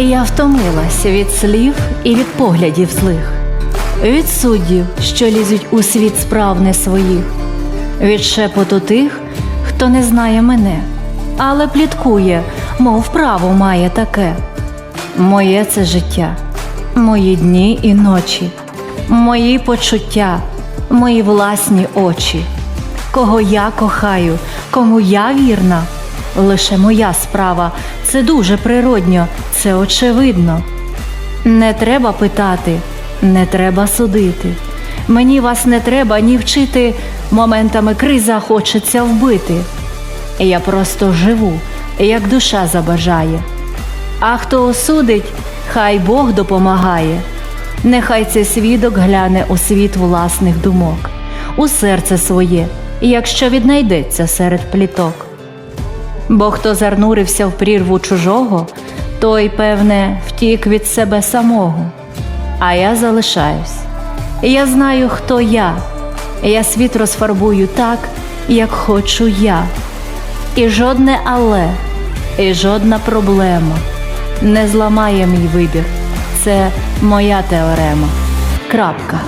Я втомилася від слів і від поглядів злих, від суддів, що лізуть у світ справ не своїх, від шепоту тих, хто не знає мене, але пліткує, мов право має таке. Моє це життя, мої дні і ночі, мої почуття, мої власні очі. Кого я кохаю, кому я вірна, лише моя справа, це дуже природньо, це очевидно. Не треба питати, не треба судити. Мені вас не треба ні вчити, моментами криза хочеться вбити. Я просто живу, як душа забажає. А хто осудить, хай Бог допомагає. Нехай цей свідок гляне у світ власних думок, у серце своє, якщо віднайдеться серед пліток. Бо хто зарнурився в прірву чужого, той, певне, втік від себе самого. А я залишаюсь. Я знаю, хто я. Я світ розфарбую так, як хочу я. І жодне але, і жодна проблема не зламає мій вибір. Це моя теорема. Крапка.